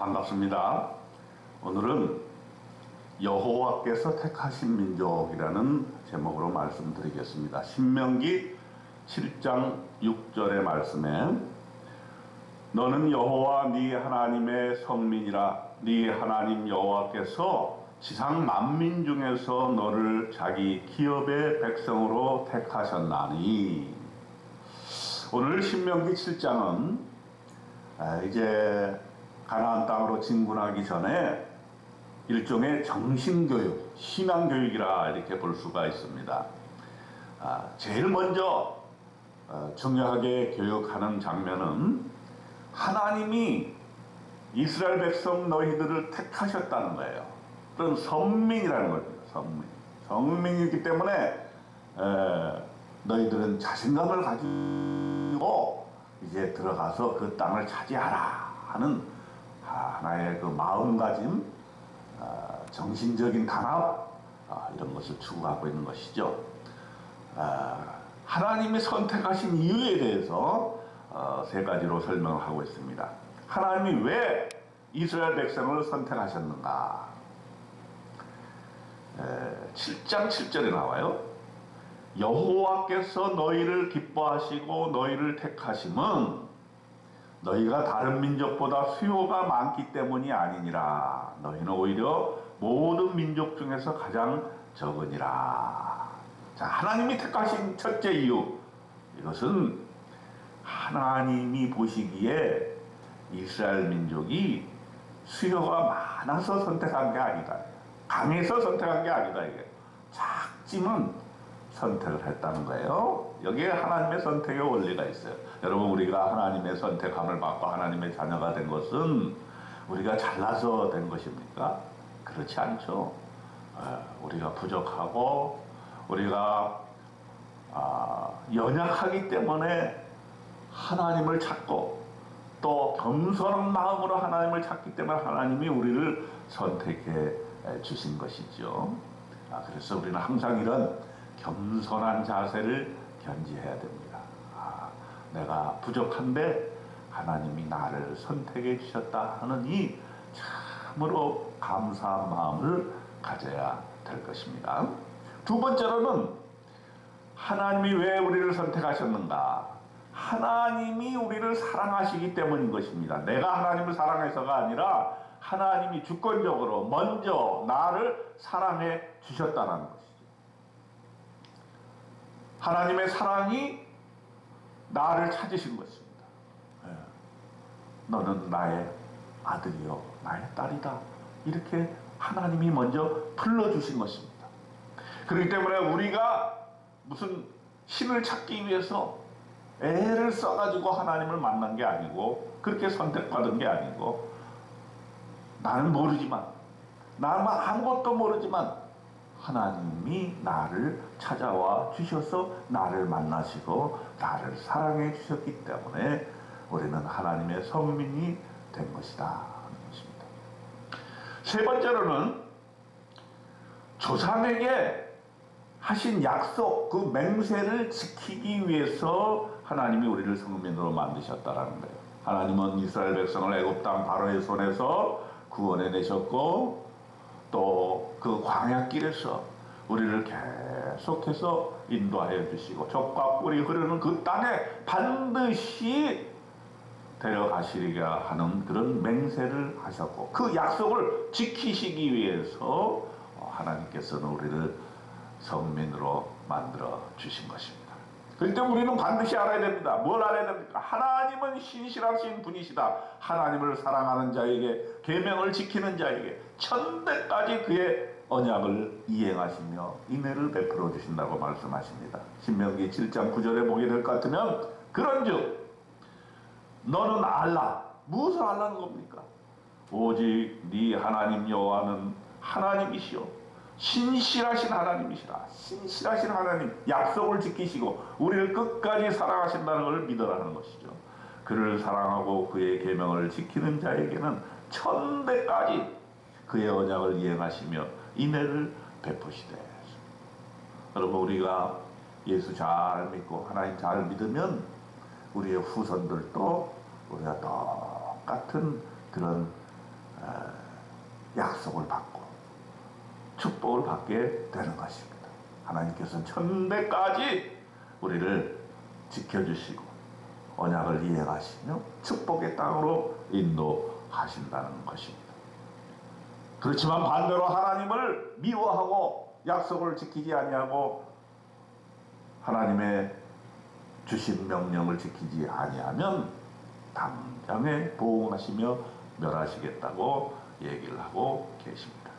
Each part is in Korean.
반갑습니다. 오늘은 여호와께서 택하신 민족이라는 제목으로 말씀드리겠습니다. 신명기 7장 6절의 말씀에 너는 여호와 네 하나님의 성민이라 네 하나님 여호와께서 지상 만민 중에서 너를 자기 기업의 백성으로 택하셨나니 오늘 신명기 7장은 아, 이제 가나안 땅으로 진군하기 전에 일종의 정신교육, 신앙교육이라 이렇게 볼 수가 있습니다. 아, 제일 먼저 어, 중요하게 교육하는 장면은 하나님이 이스라엘 백성 너희들을 택하셨다는 거예요. 그런 선민이라는 겁니다. 선민. 선민이기 때문에 에, 너희들은 자신감을 가지고 이제 들어가서 그 땅을 차지하라 하는 하나의 그 마음가짐, 어, 정신적인 단합 어, 이런 것을 추구하고 있는 것이죠. 어, 하나님이 선택하신 이유에 대해서 어, 세 가지로 설명을 하고 있습니다. 하나님이 왜 이스라엘 백성을 선택하셨는가? 에, 7장 7절에 나와요. 여호와께서 너희를 기뻐하시고 너희를 택하심은 너희가 다른 민족보다 수요가 많기 때문이 아니니라. 너희는 오히려 모든 민족 중에서 가장 적으니라. 자, 하나님이 택하신 첫째 이유. 이것은 하나님이 보시기에 이스라엘 민족이 수요가 많아서 선택한 게 아니다. 강해서 선택한 게 아니다. 이게 작지만 선택을 했다는 거예요. 여기에 하나님의 선택의 원리가 있어요. 여러분 우리가 하나님의 선택함을 받고 하나님의 자녀가 된 것은 우리가 잘나서 된 것입니까? 그렇지 않죠. 어, 우리가 부족하고 우리가 아, 연약하기 때문에 하나님을 찾고 또 겸손한 마음으로 하나님을 찾기 때문에 하나님이 우리를 선택해 주신 것이죠. 아, 그래서 우리는 항상 이런 겸손한 자세를 견지해야 됩니다. 아, 내가 부족한데 하나님이 나를 선택해 주셨다 하는 이 참으로 감사한 마음을 가져야 될 것입니다. 두 번째로는 하나님이 왜 우리를 선택하셨는가? 하나님이 우리를 사랑하시기 때문인 것입니다. 내가 하나님을 사랑해서가 아니라 하나님이 주권적으로 먼저 나를 사랑해 주셨다는 것이죠. 하나님의 사랑이 나를 찾으신 것입니다. 예. 너는 나의 아들이요, 나의 딸이다. 이렇게 하나님이 먼저 불러주신 것입니다. 그렇기 때문에 우리가 무슨 신을 찾기 위해서 애를 써가지고 하나님을 만난 게 아니고, 그렇게 선택받은 게 아니고, 나는 모르지만, 나는 아무것도 모르지만, 하나님이 나를 찾아와 주셔서 나를 만나시고 나를 사랑해 주셨기 때문에 우리는 하나님의 선민이 된 것이다 것입니다. 세 번째로는 조상에게 하신 약속 그 맹세를 지키기 위해서 하나님이 우리를 성민으로 만드셨다라는 거예요. 하나님은 이스라엘 백성을 애굽 땅 바로의 손에서 구원해 내셨고 또 그 광야길에서 우리를 계속해서 인도하여 주시고 적과 꿀이 흐르는 그 땅에 반드시 데려가시리가 하는 그런 맹세를 하셨고 그 약속을 지키시기 위해서 하나님께서는 우리를 성민으로 만들어 주신 것입니다. 그때 우리는 반드시 알아야 됩니다. 뭘 알아야 됩니까? 하나님은 신실하신 분이시다. 하나님을 사랑하는 자에게 계명을 지키는 자에게 천대까지 그의 언약을 이행하시며 인애를 베풀어 주신다고 말씀하십니다. 신명기 7장 9절에 보게 될 것 같으면 그런즉 너는 알라 무엇을 알라는 겁니까? 오직 네 하나님 여호와는 하나님이시오 신실하신 하나님이시라. 신실하신 하나님, 약속을 지키시고 우리를 끝까지 사랑하신다는 것을 믿어라는 것이죠. 그를 사랑하고 그의 계명을 지키는 자에게는 천대까지 그의 언약을 이행하시며 인애를 베푸시되. 여러분 우리가 예수 잘 믿고 하나님 잘 믿으면 우리의 후손들도 우리가 똑같은 그런 어, 약속을 받고 축복을 받게 되는 것입니다. 하나님께서는 천대까지 우리를 지켜주시고 언약을 이행하시며 축복의 땅으로 인도하신다는 것입니다. 그렇지만 반대로 하나님을 미워하고 약속을 지키지 아니하고 하나님의 주신 명령을 지키지 아니하면 당장에 보응하시며 멸하시겠다고 얘기를 하고 계십니다.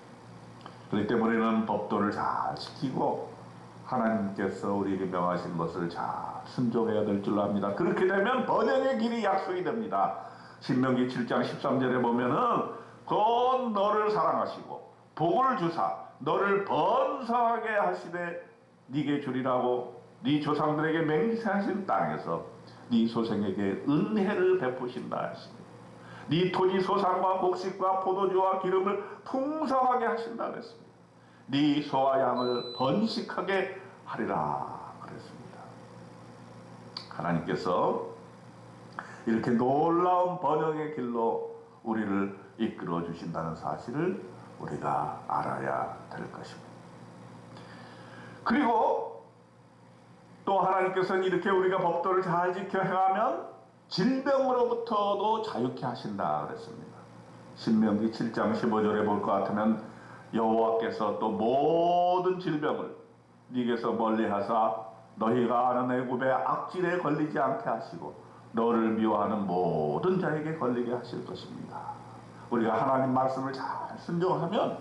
그렇기 때문에 우리는 법도를 잘 지키고 하나님께서 우리에게 명하신 것을 잘 순종해야 될줄 압니다. 그렇게 되면 번영의 길이 약속이 됩니다. 신명기 7장 13절에 보면은 곧 너를 사랑하시고 복을 주사 너를 번성하게 하시되 네게 주리라고 네 조상들에게 맹세하신 땅에서 네 소생에게 은혜를 베푸신다 하십니다. 네 토지 소산과 곡식과 포도주와 기름을 풍성하게 하신다 그랬습니다. 네 소와 양을 번식하게 하리라 그랬습니다. 하나님께서 이렇게 놀라운 번영의 길로 우리를 이끌어 주신다는 사실을 우리가 알아야 될 것입니다. 그리고 또 하나님께서는 이렇게 우리가 법도를 잘 지켜 행하면 질병으로부터도 자유케 하신다 그랬습니다. 신명기 7장 15절에 볼 것 같으면 여호와께서 또 모든 질병을 네게서 멀리 하사 너희가 아는 애굽의 악질에 걸리지 않게 하시고 너를 미워하는 모든 자에게 걸리게 하실 것입니다. 우리가 하나님 말씀을 잘 순종하면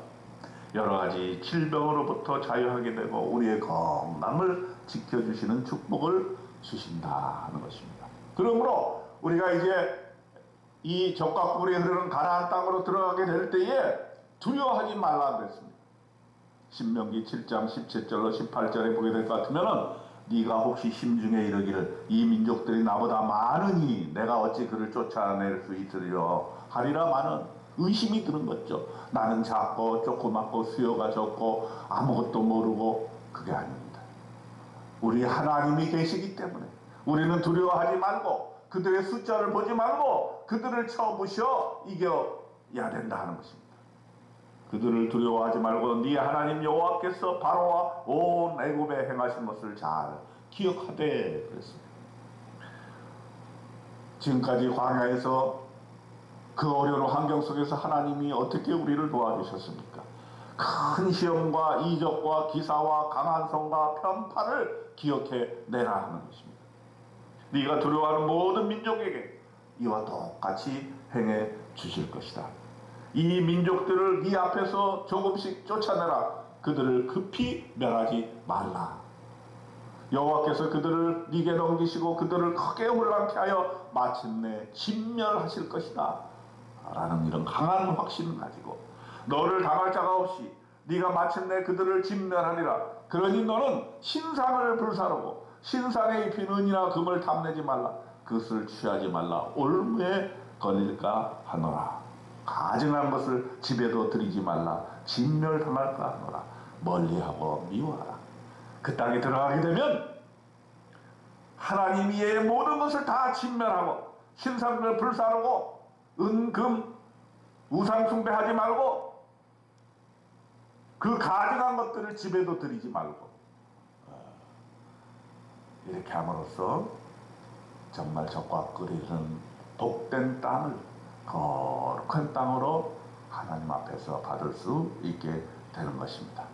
여러 가지 질병으로부터 자유하게 되고 우리의 건강을 지켜주시는 축복을 주신다 하는 것입니다. 그러므로 우리가 이제 이 적과 꿀이 흐르는 가나안 땅으로 들어가게 될 때에 두려워하지 말라 그랬습니다. 신명기 7장 17절로 18절에 보게 될 것 같으면은 네가 혹시 심중에 이르기를 이 민족들이 나보다 많으니 내가 어찌 그를 쫓아낼 수 있으리라 하리라마는 의심이 드는 거죠. 나는 작고 조그맣고 수요가 적고 아무것도 모르고 그게 아닙니다. 우리 하나님이 계시기 때문에 우리는 두려워하지 말고 그들의 숫자를 보지 말고 그들을 쳐부셔 이겨야 된다 하는 것입니다. 그들을 두려워하지 말고 네 하나님 여호와께서 바로와 온 애굽에 행하신 것을 잘 기억하되 그랬습니다. 지금까지 광야에서 그 어려운 환경 속에서 하나님이 어떻게 우리를 도와주셨습니까? 큰 시험과 이적과 기사와 강한 성과 편파를 기억해 내라 하는 것입니다. 네가 두려워하는 모든 민족에게 이와 똑같이 행해 주실 것이다. 이 민족들을 네 앞에서 조금씩 쫓아내라. 그들을 급히 멸하지 말라. 여호와께서 그들을 네게 넘기시고 그들을 크게 혼란케 하여 마침내 진멸하실 것이다. 라는 이런 강한 확신을 가지고 너를 당할 자가 없이 네가 마침내 그들을 진멸하리라. 그러니 너는 신상을 불사르고 신상에 입힌 은이나 금을 탐내지 말라. 그것을 취하지 말라. 올무에 걸릴까 하노라. 가증한 것을 집에도 들이지 말라. 진멸당할까 하노라. 멀리하고 미워하라. 그 땅에 들어가게 되면 하나님 이의 모든 것을 다 진멸하고 신상을 불사르고 은금 우상 숭배하지 말고 그 가증한 것들을 집에도 들이지 말고 어, 이렇게 함으로써 정말 적과 끓이는 복된 땅을 거룩한 땅으로 하나님 앞에서 받을 수 있게 되는 것입니다.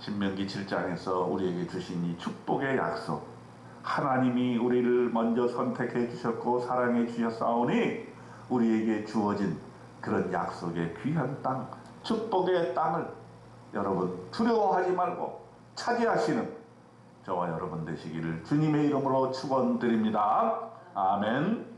신명기 7장에서 우리에게 주신 이 축복의 약속 하나님이 우리를 먼저 선택해 주셨고 사랑해 주셨사오니 우리에게 주어진 그런 약속의 귀한 땅 축복의 땅을 여러분 두려워하지 말고 차지하시는 저와 여러분 되시기를 주님의 이름으로 축원드립니다. 아멘.